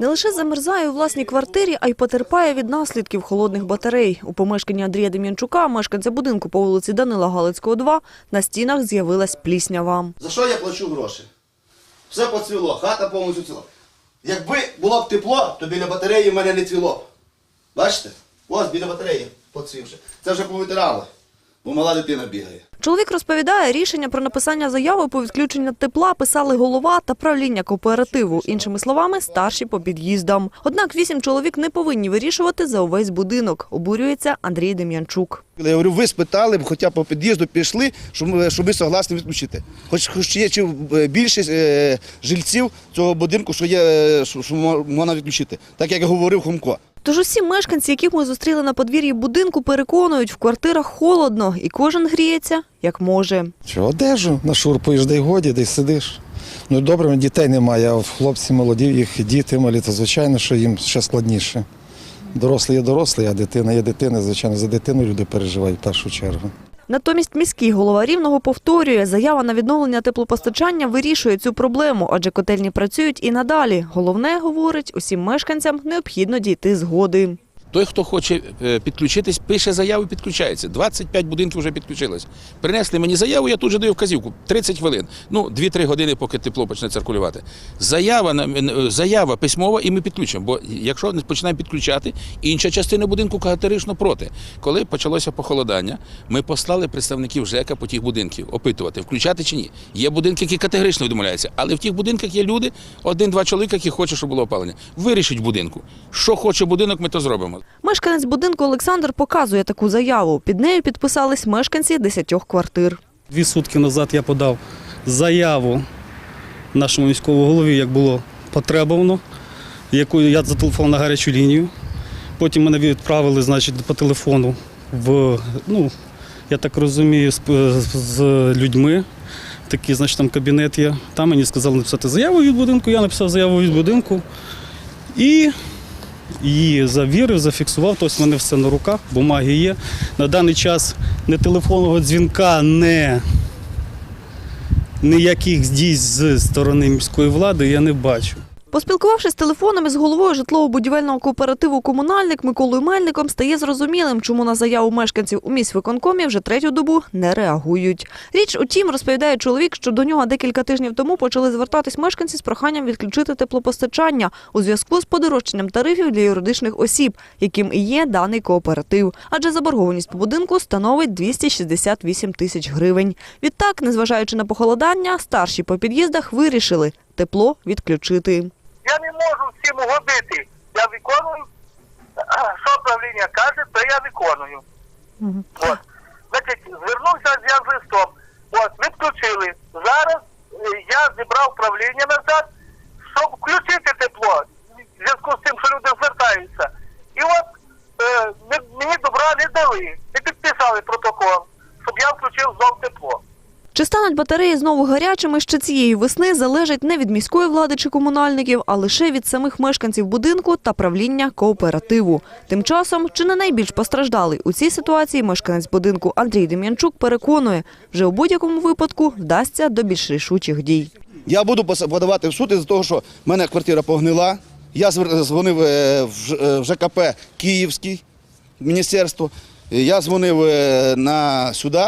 Не лише замерзає у власній квартирі, а й потерпає від наслідків холодних батарей. У помешканні Андрія Дем'янчука, мешканця будинку по вулиці Данила Галицького, 2, на стінах з'явилась пліснява. За що я плачу гроші? Все поцвіло, хата повністю ціла. Якби було б тепло, то біля батареї в мене не цвіло. Бачите? Ось біля батареї поцвівши. Це вже повитирали, бо мала дитина бігає. Чоловік розповідає, рішення про написання заяви по відключення тепла писали голова та правління кооперативу. Іншими словами, старші по під'їздам. Однак вісім чоловік не повинні вирішувати за увесь будинок. Обурюється Андрій Дем'янчук. Я говорю, ви спитали б, хоча по під'їзду пішли, щоб ми, щоб ми согласні відключити. Хоч, хоч є чи е, більшість е, жильців цього будинку, що є, е, що, що можна відключити. Так як говорив Хомко. Тож усі мешканці, яких ми зустріли на подвір'ї будинку, переконують, в квартирах холодно і кожен гріється як може. Що одежу нашурпуєш, й годі, десь сидиш. Ну добре, дітей немає, а хлопці молоді, їх діти малі, то звичайно, що їм ще складніше. Дорослий є дорослий, а дитина є дитина. Звичайно, за дитину люди переживають в першу чергу. Натомість міський голова Рівного повторює, заява на відновлення теплопостачання вирішує цю проблему, адже котельні працюють і надалі. Головне, говорить, усім мешканцям необхідно дійти згоди. Той, хто хоче е, підключитись, пише заяву підключається. 25 будинків вже підключилось. Принесли мені заяву, я тут же даю вказівку. 30 хвилин. Ну, 2-3 години, поки тепло почне циркулювати. Заява, е, заява письмова, і ми підключимо. Бо якщо не починаємо підключати, інша частина будинку категорично проти. Коли почалося похолодання, ми послали представників ЖЕКа по тих будинків опитувати, включати чи ні. Є будинки, які категорично відмовляються, але в тих будинках є люди, один-два чоловіка, які хочуть, щоб було опалення. Вирішить будинку. Що хоче будинок, ми то зробимо. Мешканець будинку Олександр показує таку заяву. Під нею підписались мешканці десятьох квартир. Дві сутки назад я подав заяву нашому міському голові, як було потребовано, яку я зателефонував на гарячу лінію. Потім мене відправили значить, по телефону в, ну, я так розумію, з, з людьми. Такий, значить, там кабінет є. Там мені сказали написати заяву від будинку, я написав заяву від будинку. І її завірив, зафіксував, тобто в мене все на руках, бумаги є. На даний час не телефонного дзвінка, не ніяких дій з сторони міської влади я не бачу. Поспілкувавшись телефонами з головою житлово-будівельного кооперативу «Комунальник» Миколою Мельником, стає зрозумілим, чому на заяву мешканців у міськвиконкомі вже третю добу не реагують. Річ у тім, розповідає чоловік, що до нього декілька тижнів тому почали звертатись мешканці з проханням відключити теплопостачання у зв'язку з подорожчанням тарифів для юридичних осіб, яким і є даний кооператив. Адже заборгованість по будинку становить 268 тисяч гривень. Відтак, незважаючи на похолодання, старші по під'їздах вирішили тепло відключити. Я можу всім угодити. Я виконую, що правління каже, то я виконую. От. Значить, звернувся я з листом. От, ми включили. Зараз е, я зібрав правління назад, щоб включити тепло. В зв'язку з тим, що люди звертаються. І от е, мені добра не дали. Не підписали протокол, щоб я включив знов тепло. Чи стануть батареї знову гарячими ще цієї весни залежить не від міської влади чи комунальників, а лише від самих мешканців будинку та правління кооперативу. Тим часом, чи не найбільш постраждалий у цій ситуації мешканець будинку Андрій Дем'янчук переконує, вже у будь-якому випадку вдасться до більш рішучих дій. Я буду подавати в суд із-за того, що в мене квартира погнила. Я дзвонив е, в Ж- е, ЖКП Київський міністерство. Я дзвонив е, на сюди.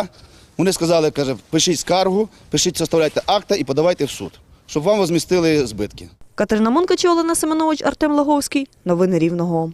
Вони сказали, каже, пишіть скаргу, пишіть, составляйте акта і подавайте в суд, щоб вам возмістили збитки. Катерина Монкачі, Олена Семенович, Артем Лаговський. Новини Рівного.